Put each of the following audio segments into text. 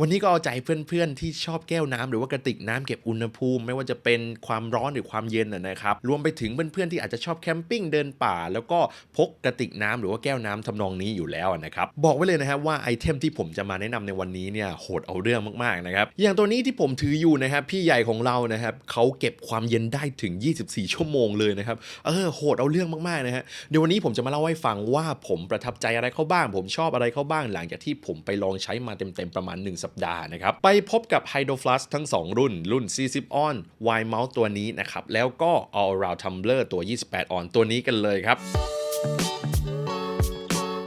วันนี้ก็เอาใจเพื่อนๆที่ชอบแก้วน้ำหรือว่ากระติกน้ำเก็บอุณหภูมิ ไม่ว่าจะเป็นความร้อนหรือความเย็นนะครับรวมไปถึงเพื่อนๆที่อาจจะชอบแคมปิ้งเดินป่า แล้วก็พกกระติกน้ำหรือว่าแก้วน้ำทำนองนี้อยู่แล้วนะครับบอกไว้เลยนะครับว่าไอเทมที่ผมจะมาแนะนำในวันนี้เนี่ยโหดเอาเรื่องมากๆนะครับอย่างตัวนี้ที่ผมถืออยู่นะครับพี่ใหญ่ของเรานะครับเขาเก็บความเย็นได้ถึง 24 ชั่วโมงเลยนะครับเออโหดเอาเรื่องมากๆนะฮะเดี๋ยววันนี้ผมจะมาเล่าให้ฟังว่าผมประทับใจอะไรเขาบ้าง ผมชอบอะไรเขาบ้าง หลังจากที่ผมไปลองใช้มาเต็มๆประมาณ1สัปดาห์นะครับ ไปพบกับไฮโดรฟลัสทั้ง 2 รุ่น รุ่น 40 on Wide Mount ตัวนี้นะครับ แล้วก็ All Round Tumbler ตัว 28 ออนตัวนี้กันเลยครับ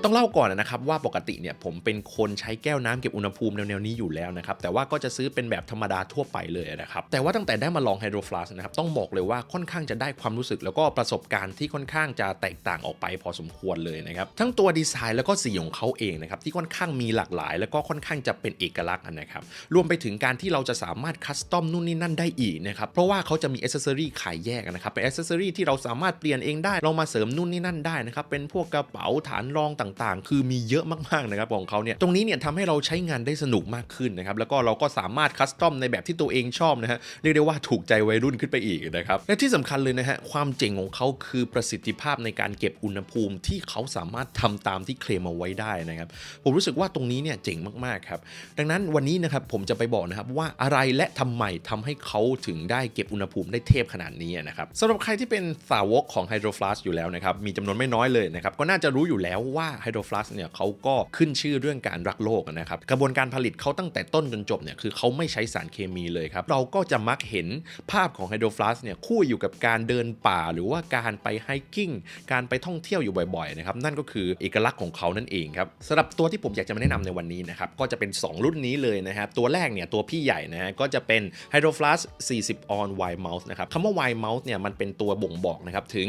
ต้องเล่าก่อนนะครับว่าปกติเนี่ยผมเป็นคนใช้แก้วน้ำเก็บอุณหภูมิแนวๆนี้อยู่แล้วนะครับแต่ว่าก็จะซื้อเป็นแบบธรรมดาทั่วไปเลยนะครับแต่ว่าตั้งแต่ได้มาลองไฮโดรฟลาสนะครับต้องบอกเลยว่าค่อนข้างจะได้ความรู้สึก แล้วก็ประสบการณ์ที่ค่อนข้างจะแตกต่างออกไปพอสมควรเลยนะครับทั้งตัวดีไซน์แล้วก็สีของเขาเองนะครับที่ค่อนข้างมีหลากหลาย แล้วก็ค่อนข้างจะเป็นเอกลักษณ์นะครับรวมไปถึงการที่เราจะสามารถคัสตอมนู่นนี่นั่นได้อีกนะครับเพราะว่าเขาจะมีอ c เซอรี่ขายแยกนะครับเป็นอ c เซอรี่ที่เราสามารถเปลี่ยนเองได้เรามาเสริมนู่นนี่นั่นได้นะครับเป็นพวกกระเป๋าฐานรองต่างๆ คือมีเยอะมากๆนะครับของเขาเนี่ยตรงนี้เนี่ยทำให้เราใช้งานได้สนุกมากขึ้นนะครับแล้วก็เราก็สามารถคัสตอมในแบบที่ตัวเองชอบนะฮะเรียกได้ว่าถูกใจวัยรุ่นขึ้นไปอีกนะครับและที่สำคัญเลยนะฮะความเจ๋งของเขาคือประสิทธิภาพในการเก็บอุณหภูมิที่เขาสามารถทำตามที่เคลมเอาไว้ได้นะครับผมรู้สึกว่าตรงนี้เนี่ยเจ๋งมากๆครับดังนั้นวันนี้นะครับผมจะไปบอกนะครับว่าอะไรและทำไมทำให้เขาถึงได้เก็บอุณหภูมิได้เทพขนาดนี้นะครับสำหรับใครที่เป็นสาวกของ Hydro Flask อยู่แล้วนะครับมีจำนวนไม่น้อยเลยนะครับก็น่าจะรู้อยู่แล้วว่า Hydro Flask เนี่ยเขาก็ขึ้นชื่อเรื่องการรักโลกนะครับ กระบวนการผลิตเขาตั้งแต่ต้นจนจบเนี่ยคือเขาไม่ใช้สารเคมีเลยครับ เราก็จะมักเห็นภาพของ Hydro Flask เนี่ยคู่อยู่กับการเดินป่าหรือว่าการไปไฮกิ้งการไปท่องเที่ยวอยู่บ่อยๆนะครับนั่นก็คือเอกลักษณ์ของเขานั่นเองครับสำหรับตัวที่ผมอยากจะมาแนะนำในวันนี้นะครับก็จะเป็น 2 รุ่นนี้เลยนะครับตัวแรกเนี่ยตัวพี่ใหญ่นะฮะก็จะเป็น Hydro Flask 40 on wide mouth นะครับคำว่า wide mouth เนี่ยมันเป็นตัวบ่งบอกนะครับถึง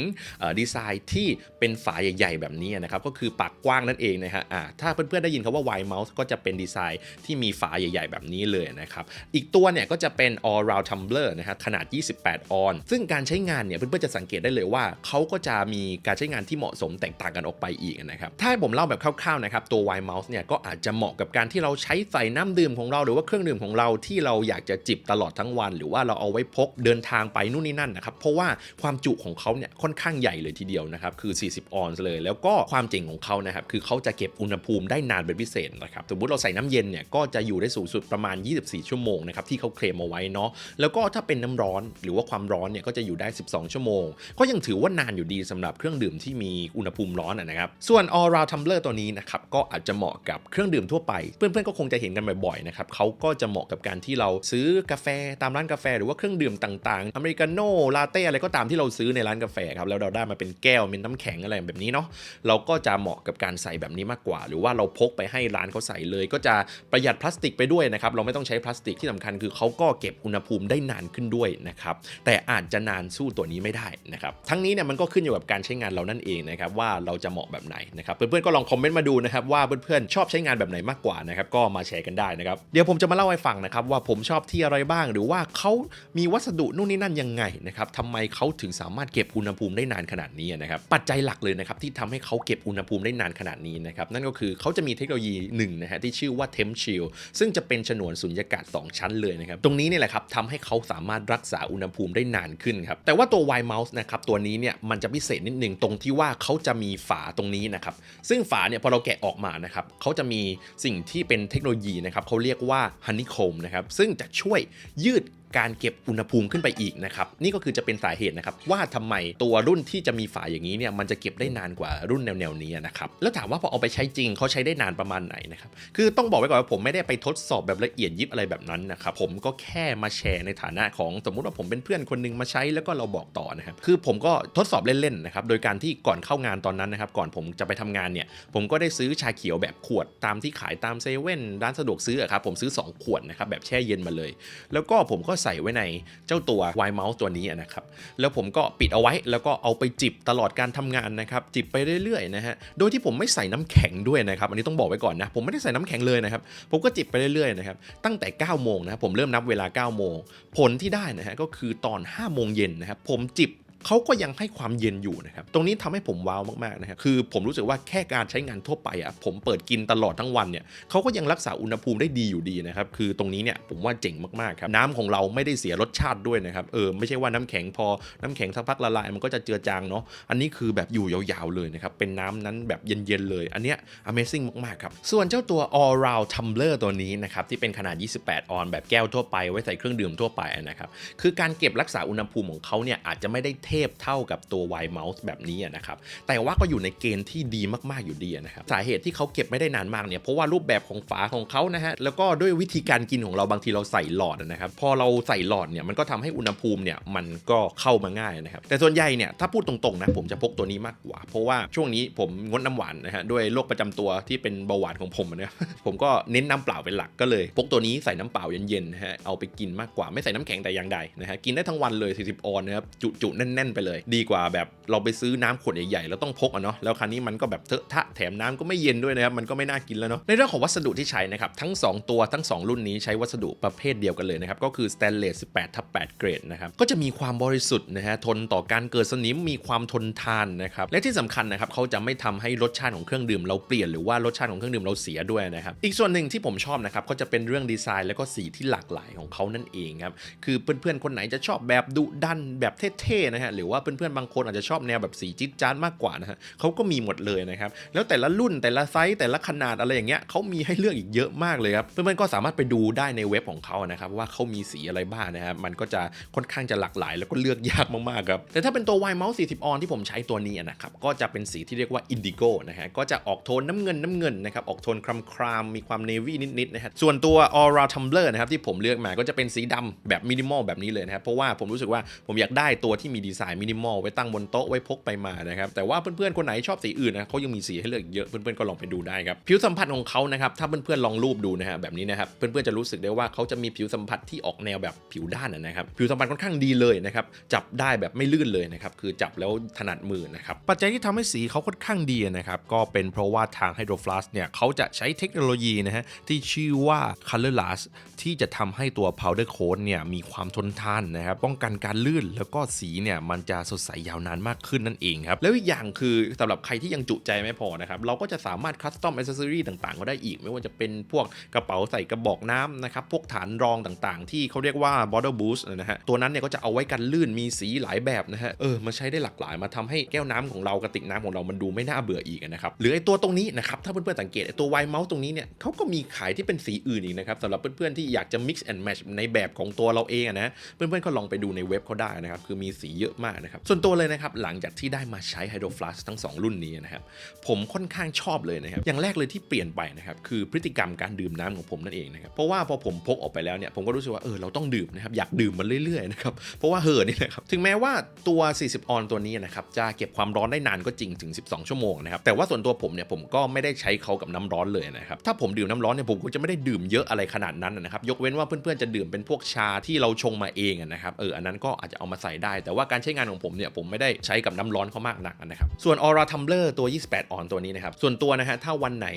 ดีไซน์ที่เป็นฝาใหญ่ ๆ แบบนี้นะครับก็คือปากกว้างนั่นเองนะฮะอ่าถ้าเพื่อนๆได้ยินคำว่า wide mouth ก็จะเป็นดีไซน์ที่มีฝาใหญ่ ๆ แบบนี้เลยนะครับ อีกตัวเนี่ยก็จะเป็น all round tumbler นะครับขนาด 28 on ซึ่งการใช้งานเนี่ยเพื่อนๆจะสังเกตได้เลยว่าเขาก็จะมีการใช้งานที่เหมาะสมแตกต่างกันออกไปอีกนะครับ ถ้าให้ผมเล่าแบบคร่าวๆนะครับตัว wide mouth เนี่ยก็อาจจะเหมาะกับการที่เราใช้ใส่น้ำดื่มของเราหรือว่าเครื่องดื่มของเราที่เราอยากจะจิบตลอดทั้งวัน หรือว่าเราเอาไว้พกเดินทางไปนู่นนี่นั่นนะครับเพราะว่าความจุของเขาเนี่ยค่อนข้างใหญ่เลยทีเดียวนะครับคือ 40 ออนซ์เลย แล้วก็ความเจ๋งของเขานะครับคือเขาจะเก็บอุณหภูมิได้นานเป็นพิเศษนะครับสมมติเราใส่น้ำเย็นเนี่ยก็จะอยู่ได้สูงสุดประมาณ 24 ชั่วโมงนะครับที่เขาเคลมเอาไว้เนาะแล้วก็ถ้าเป็นน้ำร้อนหรือว่าความร้อนเนี่ยก็จะอยู่ได้ 12 ชั่วโมง ก็ยังถือว่านานอยู่ดีสำหรับเครื่องดื่มที่มีอุณหภูมิร้อนอะนะครับส่วน all round tumbler ตัวนี้นะครับก็อาจจะเหมาะกับเครื่องดื่มทั่วไป เพื่อนๆก็คงจะเห็นกันบ่อยๆนะครับเขาก็จะเหมาะกับการที่เราซื้อกาแฟตามร้านกาแฟ หรือว่าเครื่องดื่มต่างๆอเมริกาโน่ลาเต้อะไรก็ตามที่เราซื้อในร้านกาแฟครับแล้วเราได้มาเป็นแก้วเป็นน้ำแข็งอะไรแบบนี้เนาะเราก็จะเหมาะกับการใส่แบบนี้มากกว่า หรือว่าเราพกไปให้ร้านเขาใส่เลย ก็จะประหยัดพลาสติกไปด้วยนะครับเราไม่ต้องใช้พลาสติกที่สำคัญคือเขาก็เก็บอุณหภูมิได้นานขึ้นด้วยนะครับแต่อาจจะนานสู้ตัวนี้ไม่ได้นะครับทั้งนี้เนี่ยมันก็ขึ้นอยู่กับการใช้งานเรานั่นเองนะครับว่าเราจะเหมาะแบบไหนนะครับเพื่อนๆก็ลองคอมเมนต์มาดูนะครับว่าเพื่อนๆชอบใช้งานแบบไหนมากกว่านะครับก็มาแชร์กันได้นะครับเดี๋ยวผมจะมาเล่าให้ฟังนะครับว่าผมชอบที่อะไรบ้าง หรือว่าเขามีวัสดุนู่นนี่นั่นยังไงนะครับทำไมเขาถึงสามารถเก็บอุณหภูมิได้นานขนาดนี้นะครับปัจจัยหลักเลยนะครับที่ทำให้เขาเก็บอุณหภูมิได้นานขนาดนี้นะครับ นั่นก็คือเขาจะมีเทคโนโลยีหนึ่งนะฮะที่ชื่อว่า Temp Shield ซึ่งจะเป็นฉนวนสุญญากาศ 2 ชั้นเลยนะครับ ตรงนี้นี่แหละครับทำให้เขาสามารถรักษาอุณหภูมิได้นานขึ้นครับ แต่ว่าตัว Wide Mouse นะครับตัวนี้เนี่ยมันจะพิเศษนิดหนึ่งตรงที่ว่าเขาจะมีฝาตรงนี้นะครับ ซึ่งฝาเนี่ยพอเราแกะออกมานะครับเขาจะมีสิ่งที่เป็นเทคโนโลยีนะครับเขาเรียกว่า Honeycomb นะครับซึ่งจะช่วยยืด การเก็บอุณหภูมิขึ้นไปอีกนะครับนี่ก็คือจะเป็นสาเหตุนะครับว่าทำไมตัวรุ่นที่จะมีฝาอย่างนี้เนี่ยมันจะเก็บได้นานกว่ารุ่นแนวๆนี้นะครับแล้วถามว่าพอเอาไปใช้จริงเขาใช้ได้นานประมาณไหนนะครับคือต้องบอกไว้ก่อนว่าผมไม่ได้ไปทดสอบแบบละเอียดยิบอะไรแบบนั้นนะครับผมก็แค่มาแชร์ในฐานะของสมมุติว่าผมเป็นเพื่อนคนหนึงมาใช้แล้วก็เราบอกต่อนะครับคือผมก็ทดสอบเล่นๆนะครับโดยการที่ก่อนเข้างานตอนนั้นนะครับก่อนผมจะไปทำงานเนี่ยผมก็ได้ซื้อชาเขียวแบบขวดตามที่ขายตามเซเว่นร้านสะดวกซื้อครับผมซื้อสองขวดนะครับแบบแช่เย็นมาเลย แล้วก็ผมก็ใส่ไว้ในเจ้าตัวไวเมาส์ตัวนี้นะครับ แล้วผมก็ปิดเอาไว้แล้วก็เอาไปจิบตลอดการทำงานนะครับ จิบไปเรื่อยๆนะฮะ โดยที่ผมไม่ใส่น้ำแข็งด้วยนะครับ อันนี้ต้องบอกไว้ก่อนนะ ผมไม่ได้ใส่น้ำแข็งเลยนะครับ ผมก็จิบไปเรื่อยๆนะครับ ตั้งแต่9โมงนะผมเริ่มนับเวลา9โมง ผลที่ได้นะฮะก็คือตอน5โมงเย็นนะครับ ผมจิบ เขาก็ยังให้ความเย็นอยู่นะครับ ตรงนี้ทำให้ผมว้าวมากๆนะครับ คือผมรู้สึกว่าแค่การใช้งานทั่วไปอะ ผมเปิดกินตลอดทั้งวันเนี่ยเขาก็ยังรักษาอุณหภูมิได้ดีอยู่ดีนะครับ คือตรงนี้เนี่ยผมว่าเจ๋งมากๆครับ น้ำของเราไม่ได้เสียรสชาติด้วยนะครับ เออ ไม่ใช่ว่าน้ำแข็งพอ น้ำแข็งสักพักละลายมันก็จะเจือจางเนาะ อันนี้คือแบบอยู่ยาวๆเลยนะครับ เป็นน้ำนั้นแบบเย็นๆเลย อันเนี้ย Amazing มากๆครับ ส่วนเจ้าตัว All Round Tumbler ตัวนี้นะครับที่เป็นขนาด 28 ออน แบบแก้วทั่วไปไว้ใส่เครื่องดื่มทั่วไปนะครับ คือการเก็บรักษาอุณหภูมิของเขาเนี่ยอาจจะไม่ได้เทพเท่ากับตัว Wide Mouse แบบนี้นะครับ แต่ว่าก็อยู่ในเกณฑ์ที่ดีมากๆอยู่ดีนะครับ สาเหตุที่เขาเก็บไม่ได้นานมากเนี่ย เพราะว่ารูปแบบของฝาของเขานะฮะ แล้วก็ด้วยวิธีการกินของเราบางทีเราใส่หลอดนะครับ พอเราใส่หลอดเนี่ย มันก็ทำให้อุณหภูมิเนี่ยมันก็เข้ามาง่ายนะครับ แต่ส่วนใหญ่เนี่ยถ้าพูดตรงๆนะผมจะพกตัวนี้มากกว่า เพราะว่าช่วงนี้ผมงดน้ำหวานนะฮะด้วยโรคประจำตัวที่เป็นเบาหวานของผมนะผมก็เน้นน้ำเปล่าเป็นหลักก็เลย พกตัวนี้ใส่น้ำเปล่าเย็นๆนะฮะเอาไปกินมากกว่าไม่ใส่น้ำแข็งแต่อย่างใดนะฮะกินได้ทั้งวันเลย 40 ออนนะครับจุๆแน่นๆ ไปเลย ดีกว่าแบบเราไปซื้อน้ำขวดใหญ่ๆแล้วต้องพกอะเนาะแล้วคราวนี้มันก็แบบเทอะทะแถมน้ำก็ไม่เย็นด้วยนะครับมันก็ไม่น่ากินแล้วเนาะในเรื่องของวัสดุที่ใช้นะครับทั้ง 2 ตัวทั้ง 2 รุ่นนี้ใช้วัสดุประเภทเดียวกันเลยนะครับก็คือ stainless 18ทับ8เกรดนะครับก็จะมีความบริสุทธิ์นะฮะทนต่อการเกิดสนิมมีความทนทานนะครับและที่สำคัญนะครับเขาจะไม่ทำให้รสชาติของเครื่องดื่มเราเปลี่ยนหรือว่ารสชาติของเครื่องดื่มเราเสียด้วยนะครับอีกส่วนหนึ่งที่ผมชอบนะครับก็จะเป็นเรื่องดีไซน์ แล้วก็สีที่หลากหลายของเขานั่นเองครับคือเพื่อนๆคนไหนจะชอบแบบดุดันแบบเท่ๆนะฮะหรือว่าเพื่อนๆบางคนอาจจะชอบแนวแบบสีจิ๊ดจ๊าดมากกว่านะฮะเขาก็มีหมดเลยนะครับแล้วแต่ละรุ่นแต่ละไซส์แต่ละขนาดอะไรอย่างเงี้ยเขามีให้เลือกอีกเยอะมากเลยครับเพื่อนๆก็สามารถไปดูได้ในเว็บของเขานะครับว่าเขามีสีอะไรบ้างนะครับมันก็จะค่อนข้างจะหลากหลาย แล้วก็เลือกยากมากๆครับแต่ถ้าเป็นตัว Y Mouse 40ออนที่ผมใช้ตัวนี้นะครับก็จะเป็นสีที่เรียกว่าอินดิโก้นะฮะก็จะออกโทนน้ำเงินน้ำเงินนะครับออกโทนครามครามมีความเนวี่นิดๆนะฮะส่วนตัว Aura Tumbler นะครับที่ผมเลือกมาก็จะเป็นสีดำแบบมินิมอลแบบนี้เลยนะครับเพราะว่าผมรู้สึกว่าผมอยากได้ตัวที่มีดีไซน์มินิมอลไว้ตั้งบนโต๊ะไว้พกไปมานะครับแต่ว่าเพื่อนๆคนไหนชอบสีอื่นนะเขายังมีสีให้เลือกเยอะเพื่อนๆก็ลองไปดูได้ครับผิวสัมผัสของเขานะครับถ้าเพื่อนๆลองรูปดูนะฮะแบบนี้นะครับเพื่อนๆจะรู้สึกได้ว่าเขาจะมีผิวสัมผัสที่ออกแนวแบบผิวด้านนะครับผิวสัมผัสค่อนข้างดีเลยนะครับจับได้แบบไม่ลื่นเลยนะครับคือจับแล้วถนัดมือนะครับปัจจัยที่ทำให้สีเขาค่อนข้างดีนะครับก็เป็นเพราะว่าทาง Hydro Flask เนี่ยเขาจะใช้เทคโนโลยีนะฮะที่ชื่อว่า Colorless ที่จะทำให้ตัว powder coat เนี่ยมีความทนทานนะครับป้องกันการลื่นแล้วก็สีเนี่ยมันจะสดใสยาวนานมากขึ้นนั่นเองครับ แล้วอีกอย่างคือสำหรับใครที่ยังจุใจไม่พอนะครับ เราก็จะสามารถคัสตอมอ c เซ s ซอรี่ต่างๆ ก็ได้อีก ไม่ว่าจะเป็นพวกกระเป๋าใส่กระบอกน้ำนะครับ พวกฐานรองต่างๆ ที่เขาเรียกว่า border boost นะฮะ ตัวนั้นเนี่ยก็จะเอาไว้กันลื่นมีสีหลายแบบนะฮะ เออมาใช้ได้หลากหลายมาทำให้แก้วน้ำของเรากระติกน้ำของเรามันดูไม่น่าเบื่ออีกนะครับ หรือไอตัวตรงนี้นะครับ ถ้าเพื่อนๆสังเกตไอตัวไวเมาส์ตรงนี้เนี่ยเขาก็มีขายที่เป็นสีอื่นอีกนะครับสำหรับเพื่อนๆที่อยากจะ mix and match ในแบบของตัวเราเองนะ เพื่อนๆก็ลองไปดูในเว็บเขาได้นะครับ คือมีสีเยอะมากนะครับ ส่วนตัวเลยนะครับ หลังจากที่ได้มาใช้ Hydro Flask ทั้ง 2 รุ่นนี้นะครับ ผมค่อนข้างชอบเลยนะครับ อย่างแรกเลยที่เปลี่ยนไปนะครับคือพฤติกรรมการดื่มน้ำของผมนั่นเองนะครับ เพราะว่าพอผมพกออกไปแล้วเนี่ยผมก็รู้สึกว่าเออเราต้องดื่มนะครับอยากดื่มมันเรื่อยๆนะครับ เพราะว่าเห่อนี่แหละครับ ถึงแม้ว่าตัว 40 ออนตัวนี้นะครับจะเก็บความร้อนได้นานก็จริงถึง 12 ชั่วโมงนะครับแต่ว่าส่วนตัวผมเนี่ยผมก็ไม่ได้ใช้เขากับน้ำร้อนเลยนะครับถ้าผมดื่มน้ำร้อนเนี่ยผมก็จะไม่ได้ดื่มเยอะอะไรขนาดนั้นนะครับยกเว้นว่าเพื่อนๆจะดื่มเป็นพวกชาที่เราชงมาเองนะครับเอออันนั้นก็อาจจะเอามาใส่ได้ แต่ว่าการใช้งานของผมเนี่ยผมไม่ได้ใช้กับน้ำร้อนเขามากนักนะครับ ส่วน Aura Tumbler ตัว 28 ออนตัวนี้นะครับ ส่วนตัวนะฮะถ้าวันไหน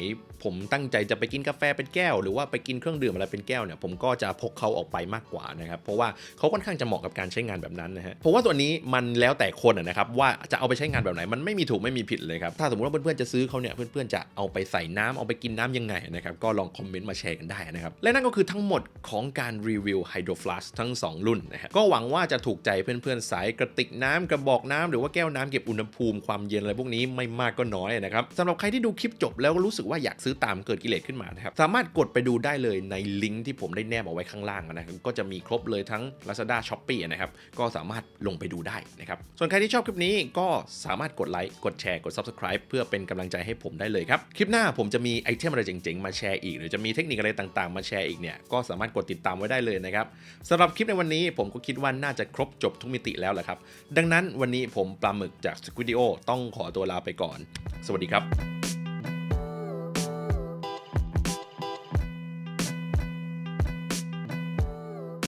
ผมตั้งใจจะไปกินกาแฟเป็นแก้ว หรือว่าไปกินเครื่องดื่มอะไรเป็นแก้วเนี่ยผมก็จะพกเขาออกไปมากกว่านะครับเพราะว่าเขาค่อนข้างจะเหมาะกับการใช้งานแบบนั้นนะฮะเพราะว่าตัวนี้มันแล้วแต่คนนะครับว่าจะเอาไปใช้งานแบบไหนมันไม่มีถูกไม่มีผิดเลยครับถ้าสมมติว่าเพื่อนๆจะซื้อเขาเนี่ยเพื่อนๆจะเอาไปใส่น้ำเอาไปกินน้ำยังไงนะครับก็ลองคอมเมนต์มาแชร์กันได้นะครับและนั่นก็คือทั้งหมดของการรีวิว Hydro Flask ทั้ง 2 รุ่นนะฮะก็หวังว่าจะถูกใจเพื่อนๆสายกระติกน้ำกระบอกน้ำหรือว่าแก้วน้ำเก็บอุณหภูมิความเย็นอะไรพวกนี้ไม่มากก็น้อยนะครับสำหรับใครที่ดูคลิปจบแล้วรู้สึกว่าอยากซื้อตามเกิดกิเลสขึ้นมานะครับสามารถกดไปดูได้เลยในลิงก์ที่ผมได้แนบเอาไว้ข้างล่างนะครับก็จะมีครบเลยทั้ง Lazada Shopee นะครับก็สามารถลงไปดูได้นะครับส่วนใครที่ชอบคลิปนี้ก็สามารถกดไลค์กดแชร์กด Subscribe เพื่อเป็นกำลังใจให้ผมได้เลยครับคลิปหน้าผมจะมีไอเทมอะไรเจ๋งๆมาแชร์อีก หรือจะมีเทคนิคอะไรต่างๆ มาแชร์อีกเนี่ยก็สามารถกดติดตามไว้ได้เลยนะครับสำหรับคลิปในวันนี้ผมก็คิดว่าน่าจะครบจบทุกมิติแล้วแหละครับดังนั้นวันนี้ผมปลาหมึกจากสควิด d โอต้องขอตัวลาไปก่อน สวัสดีครับ